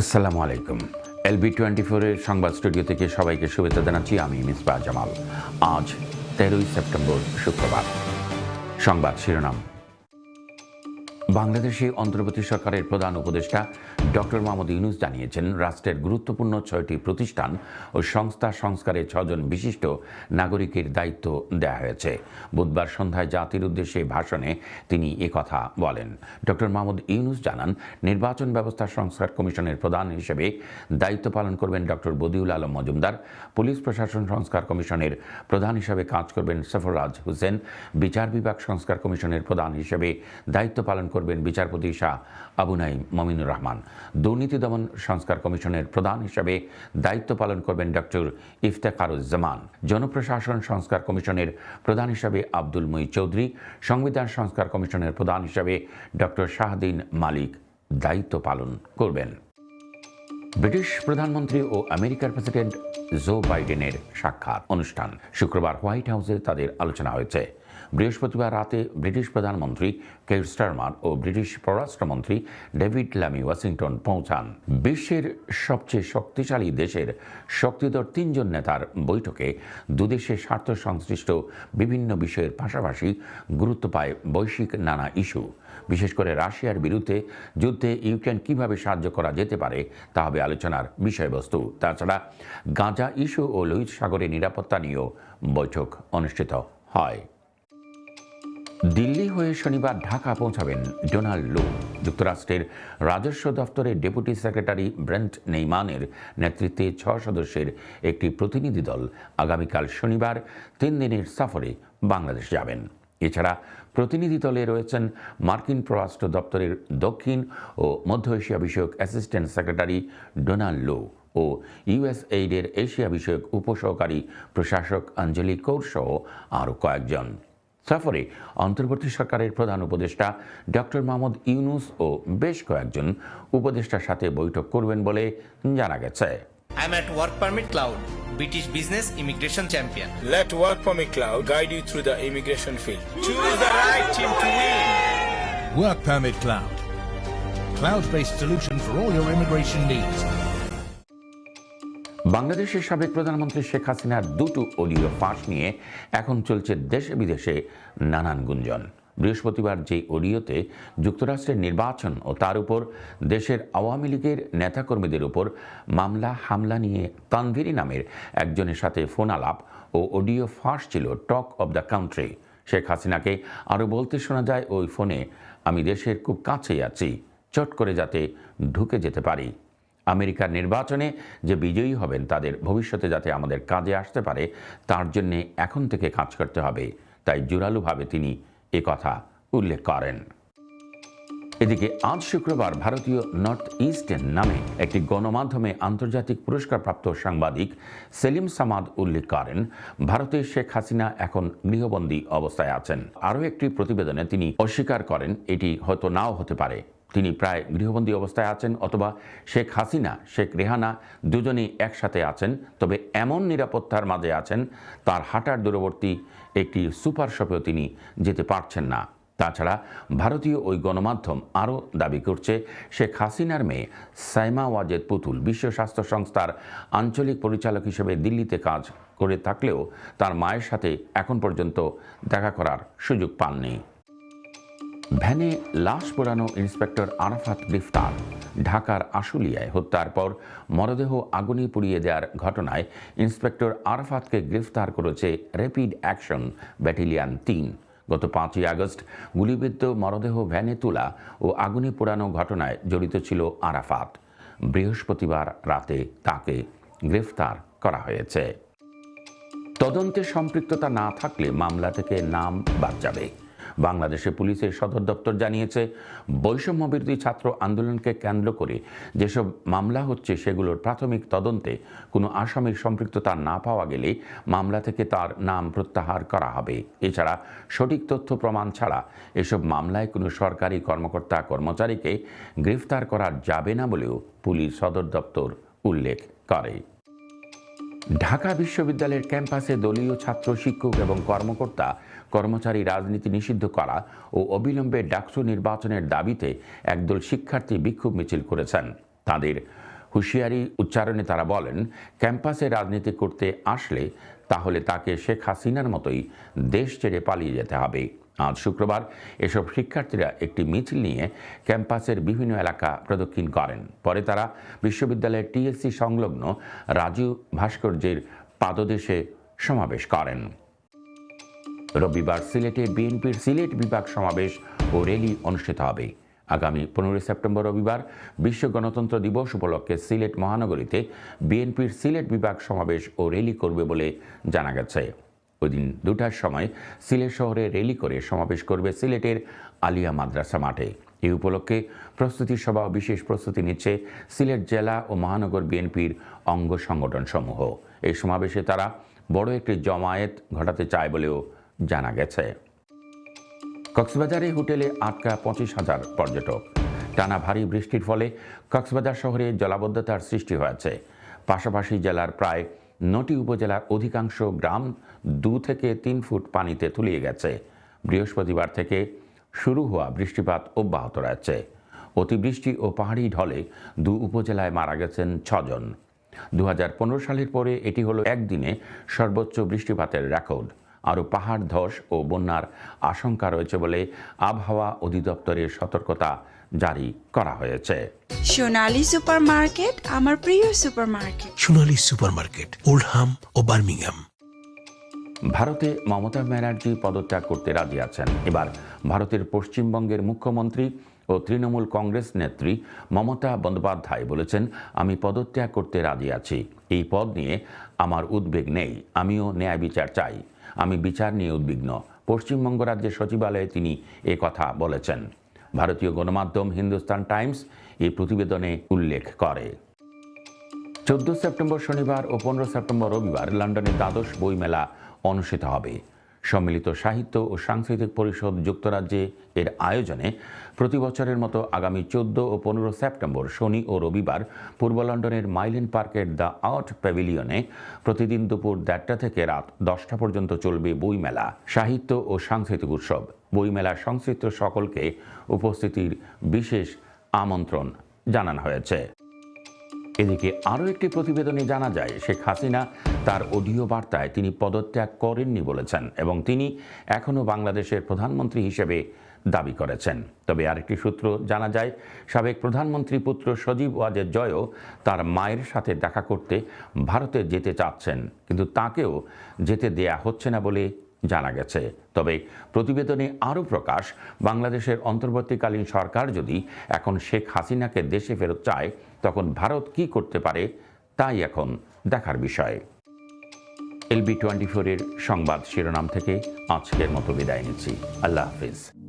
আসসালামু আলাইকুম। LB twenty ফোরের সংবাদ স্টুডিও থেকে সবাইকে শুভেচ্ছা জানাচ্ছি। আমি মিসবা জামাল আজ তেরোই সেপ্টেম্বর, শুক্রবার। সংবাদ শিরোনাম। বাংলাদেশে অন্তর্বর্তী সরকারের প্রধান উপদেষ্টা ডক্টর মোহাম্মদ ইউনুস জানিয়েছেন, রাষ্ট্রের গুরুত্বপূর্ণ ছয়টি প্রতিষ্ঠান ও সংস্থা সংস্কারে ছজন বিশিষ্ট নাগরিকের দায়িত্ব দেওয়া হয়েছে। বুধবার সন্ধ্যায় জাতির উদ্দেশ্যে ভাষণে তিনি কথা বলেন। ডক্টর মোহাম্মদ ইউনুস জানান, নির্বাচন ব্যবস্থা সংস্কার কমিশনের প্রধান হিসেবে দায়িত্ব পালন করবেন ডক্টর বদিউল আলম মজুমদার। পুলিশ প্রশাসন সংস্কার কমিশনের প্রধান হিসেবে কাজ করবেন সফররাজ হোসেন। বিচার বিভাগ সংস্কার কমিশনের প্রধান হিসেবে দায়িত্ব পালন করবেন বিচারপতি শাহ আবু নাইম মমিনুর রহমান। দুর্নীতি দমন সংস্কার কমিশনের প্রধান হিসেবে দায়িত্ব পালন করবেন ডক্টর ইফতেখারুজ্জামান। জনপ্রশাসন সংস্কার কমিশনের প্রধান হিসেবে আব্দুল মুই চৌধুরী, সংবিধান সংস্কার কমিশনের প্রধান হিসেবে ডক্টর শাহদিন মালিক দায়িত্ব পালন করবেন। ব্রিটিশ প্রধানমন্ত্রী ও আমেরিকার প্রেসিডেন্ট জো বাইডেনের সাক্ষাৎ অনুষ্ঠান। শুক্রবার হোয়াইট হাউসে তাদের আলোচনা হয়েছে। বৃহস্পতিবার রাতে ব্রিটিশ প্রধানমন্ত্রী কের স্টারমার ও ব্রিটিশ পররাষ্ট্রমন্ত্রী ডেভিড ল্যামি ওয়াশিংটন পৌঁছান। বিশ্বের সবচেয়ে শক্তিশালী দেশের শক্তিধর তিনজন নেতার বৈঠকে দুদেশের স্বার্থ সংশ্লিষ্ট বিভিন্ন বিষয়ের পাশাপাশি গুরুত্ব পায় বৈশ্বিক নানা ইস্যু। বিশেষ করে রাশিয়ার বিরুদ্ধে যুদ্ধে ইউক্রেন কীভাবে সাহায্য করা যেতে পারে, তা হবে আলোচনার বিষয়বস্তু। তাছাড়া গাঁজা ইস্যু ও লোহিত সাগরের নিরাপত্তা নিয়েও বৈঠক অনুষ্ঠিত হয়। দিল্লি হয়ে শনিবার ঢাকা পৌঁছাবেন ডোনাল্ড লু। যুক্তরাষ্ট্রের রাজস্ব দপ্তরের ডেপুটি সেক্রেটারি ব্রেন্ট নেইমানের নেতৃত্বে ছ সদস্যের একটি প্রতিনিধি দল আগামীকাল শনিবার তিন দিনের সফরে বাংলাদেশ যাবেন। এছাড়া প্রতিনিধি দলে রয়েছেন মার্কিন পররাষ্ট্র দপ্তরের দক্ষিণ ও মধ্য এশিয়া বিষয়ক অ্যাসিস্ট্যান্ট সেক্রেটারি ডোনাল্ড লো ও ইউএসএইডের এশিয়া বিষয়ক উপসহকারী প্রশাসক অঞ্জলি কৌর সহ আরও কয়েকজন। সফরে অন্তর্বর্তী সরকারের প্রধান উপদেষ্টা ডক্টর মোহাম্মদ ইউনুস ও বেশ কয়েকজন উপদেষ্টার সাথে বৈঠক করবেন বলে জানা গেছে I'm at Work Permit Cloud, British Business Immigration Champion. Let Work Permit Cloud guide you through the immigration field. Choose the right team to win. Work Permit Cloud. Cloud-based solution for all your immigration needs. বাংলাদেশের সাবেক প্রধানমন্ত্রী শেখ হাসিনার দুটো audio ফাঁস নিয়ে এখন চলছে দেশে বিদেশে নানান গুঞ্জন। বৃহস্পতিবার যে অডিওতে যুক্তরাষ্ট্রের নির্বাচন ও তার উপর দেশের আওয়ামী লীগের নেতাকর্মীদের উপর মামলা, হামলা নিয়ে তানভিরি নামের একজনের সাথে ফোন আলাপ ও অডিও ফাঁস ছিল talk of the country. Sheikh হাসিনাকে আরও বলতে শোনা যায়, ওই ফোনে আমি দেশের খুব কাছেই আছি। চট করে যাতে ঢুকে যেতে পারি। আমেরিকার নির্বাচনে যে বিজয়ী হবেন, তাদের ভবিষ্যতে যাতে আমাদের কাজে আসতে পারে, তার জন্যে এখন থেকে কাজ করতে হবে। তাই জোরালোভাবে তিনি এ কথা উল্লেখ করেন। এদিকে আজ শুক্রবার ভারতীয় নর্থ ইস্টার্ন নামে একটি গণমাধ্যমে আন্তর্জাতিক পুরস্কারপ্রাপ্ত সাংবাদিক সেলিম সামাদ উল্লেখ করেন, ভারতে শেখ হাসিনা এখন গৃহবন্দী অবস্থায় আছেন। আরও একটি প্রতিবেদনে তিনি অস্বীকার করেন, এটি হয়তো নাও হতে পারে। তিনি প্রায় গৃহবন্দী অবস্থায় আছেন অথবা শেখ হাসিনা, শেখ রেহানা দুজনেই একসাথে আছেন, তবে এমন নিরাপত্তার মাঝে আছেন, তার হাঁটার দূরবর্তী একটি সুপার শপেও তিনি যেতে পারছেন না। তাছাড়া ভারতীয় ওই গণমাধ্যম আরও দাবি করছে, শেখ হাসিনার মেয়ে সাইমা ওয়াজেদ পুতুল বিশ্ব স্বাস্থ্য সংস্থার আঞ্চলিক পরিচালক হিসেবে দিল্লিতে কাজ করে থাকলেও তার মায়ের সাথে এখন পর্যন্ত দেখা করার সুযোগ পাননি। ভ্যানে লাশ পোড়ানো ইন্সপেক্টর আরাফাত গ্রেফতার। ঢাকার আশুলিয়ায় হত্যার পর মরদেহ আগুনে পুড়িয়ে দেওয়ার ঘটনায় ইন্সপেক্টর আরাফাতকে গ্রেফতার করেছে র্যাপিড অ্যাকশন ব্যাটালিয়ান তিন। গত পাঁচই আগস্ট গুলিবিদ্ধ মরদেহ ভ্যানে তোলা ও আগুনে পোড়ানো ঘটনায় জড়িত ছিল আরাফাত। বৃহস্পতিবার রাতে তাকে গ্রেফতার করা হয়েছে। তদন্তে সম্পৃক্ততা না থাকলে মামলা থেকে নাম বাদ যাবে। বাংলাদেশে পুলিশের সদর দপ্তর জানিয়েছে বৈষম্য বিরোধী ছাত্র আন্দোলনকে কেন্দ্র করে যেসব মামলা হচ্ছে সেগুলোর প্রাথমিক তদন্তে কোনো আসামির সম্পৃক্ততা না পাওয়া গেলে মামলা থেকে তার নাম প্রত্যাহার করা হবে। এছাড়া সঠিক তথ্য প্রমাণ ছাড়া এসব মামলায় কোনো সরকারি কর্মকর্তা কর্মচারীকে গ্রেফতার করা যাবে না বলেও পুলিশ সদর দপ্তর উল্লেখ করে। ঢাকা বিশ্ববিদ্যালয়ের ক্যাম্পাসে দলীয় ছাত্র, শিক্ষক এবং কর্মকর্তা কর্মচারী রাজনীতি নিষিদ্ধ করা ও অবিলম্বে ডাকসু নির্বাচনের দাবিতে একদল শিক্ষার্থী বিক্ষোভ মিছিল করেছেন। তাদের হুঁশিয়ারি উচ্চারণে তারা বলেন, ক্যাম্পাসে রাজনীতি করতে আসলে তাহলে তাকে শেখ হাসিনার মতোই দেশ ছেড়ে পালিয়ে যেতে হবে। আজ শুক্রবার এসব শিক্ষার্থীরা একটি মিছিল নিয়ে ক্যাম্পাসের বিভিন্ন এলাকা প্রদক্ষিণ করেন। পরে তারা বিশ্ববিদ্যালয়ের টিএসসি সংলগ্ন রাজু ভাস্কর্যের পাদদেশে সমাবেশ করেন। রবিবার সিলেটে বিএনপির সিলেট বিভাগ সমাবেশ ও র্যালি অনুষ্ঠিত হবে। আগামী পনেরোই সেপ্টেম্বর রবিবার বিশ্ব গণতন্ত্র দিবস উপলক্ষে সিলেট মহানগরীতে বিএনপির সিলেট বিভাগ সমাবেশ ও র্যালি করবে বলে জানা গেছে। ওই দিন দুটার সময় সিলেট শহরে র্যালি করে সমাবেশ করবে সিলেটের আলিয়া মাদ্রাসা মাঠে। এই উপলক্ষে প্রস্তুতি সভা বিশেষ প্রস্তুতি নিচ্ছে সিলেট জেলা ও মহানগর বিএনপির অঙ্গ সংগঠন সমূহ এই সমাবেশে তারা বড় একটি জমায়েত ঘটাতে চায় বলেও জানা গেছে। কক্সবাজারে হোটেলে আটকা পঁচিশ হাজার পর্যটক। টানা ভারী বৃষ্টির ফলে কক্সবাজার শহরে জলাবদ্ধতার সৃষ্টি হয়েছে। পাশাপাশি জেলার প্রায় নটি উপজেলার অধিকাংশ গ্রাম দু থেকে তিন ফুট পানিতে তলিয়ে গেছে। বৃহস্পতিবার থেকে শুরু হওয়া বৃষ্টিপাত অব্যাহত রয়েছে। অতিবৃষ্টি ও পাহাড়ি ঢলে দু উপজেলায় মারা গেছেন ছজন। দু হাজার পনেরো সালের পরে এটি হলো একদিনে সর্বোচ্চ বৃষ্টিপাতের রেকর্ড। আরও পাহাড় ধস ও বন্যার আশঙ্কা রয়েছে বলে আবহাওয়া অধিদপ্তরের সতর্কতা জারি করা হয়েছে। সোনালী সুপারমার্কেট আমার প্রিয় সুপারমার্কেট। সোনালী সুপারমার্কেট ওল্ডহাম ও বার্মিংহাম। ভারতে মমতা ব্যানার্জি পদত্যাগ করতে রাজি আছেন। এবার ভারতের পশ্চিমবঙ্গের মুখ্যমন্ত্রী ও তৃণমূল কংগ্রেস নেত্রী মমতা বন্দ্যোপাধ্যায় বলেছেন আমি পদত্যাগ করতে রাজি আছি। এই পদ নিয়ে আমার উদ্বেগ নেই। আমিও ন্যায় বিচার চাই। আমি বিচার নিয়ে উদ্বিগ্ন। পশ্চিমবঙ্গ রাজ্যের সচিবালয়ে তিনি এ কথা বলেছেন। ভারতীয় গণমাধ্যম হিন্দুস্তান টাইমস এই প্রতিবেদনে উল্লেখ করে। চোদ্দ সেপ্টেম্বর শনিবার ও পনেরো সেপ্টেম্বর রবিবার লন্ডনে দ্বাদশ বইমেলা অনুষ্ঠিত হবে। সম্মিলিত সাহিত্য ও সাংস্কৃতিক পরিষদ যুক্তরাজ্যে এর আয়োজনে প্রতি বছরের মতো আগামী চোদ্দ ও পনেরো সেপ্টেম্বর শনি ও রবিবার পূর্ব লন্ডনের মাইলেন পার্কের দ্য আর্ট প্যাভিলিয়নে প্রতিদিন দুপুর দেড়টা থেকে রাত দশটা পর্যন্ত চলবে বইমেলা, সাহিত্য ও সাংস্কৃতিক উৎসব। বইমেলার সংশ্লিষ্ট সকলকে উপস্থিতির বিশেষ আমন্ত্রণ জানানো হয়েছে। এদিকে আরও একটি প্রতিবেদনে জানা যায়, শেখ হাসিনা তার অডিও বার্তায় তিনি পদত্যাগ করেননি বলেছেন এবং তিনি এখনও বাংলাদেশের প্রধানমন্ত্রী হিসেবে দাবি করেছেন। তবে আরেকটি সূত্র জানা যায়, সাবেক প্রধানমন্ত্রী পুত্র সজীব ওয়াজের জয়ও তার মায়ের সাথে দেখা করতে ভারতে যেতে চাচ্ছেন, কিন্তু তাকেও যেতে দেয়া হচ্ছে না বলে জানা গেছে। তবে প্রতিবেদনে আরও প্রকাশ, বাংলাদেশের অন্তর্বর্তীকালীন সরকার যদি এখন শেখ হাসিনাকে দেশে ফেরত চায়, তখন ভারত কি করতে পারে তাই এখন দেখার বিষয়। এলবি টোয়েন্টি ফোরের সংবাদ শিরোনাম থেকে আজকের মতো বিদায় নিচ্ছি। আল্লাহ হাফিজ।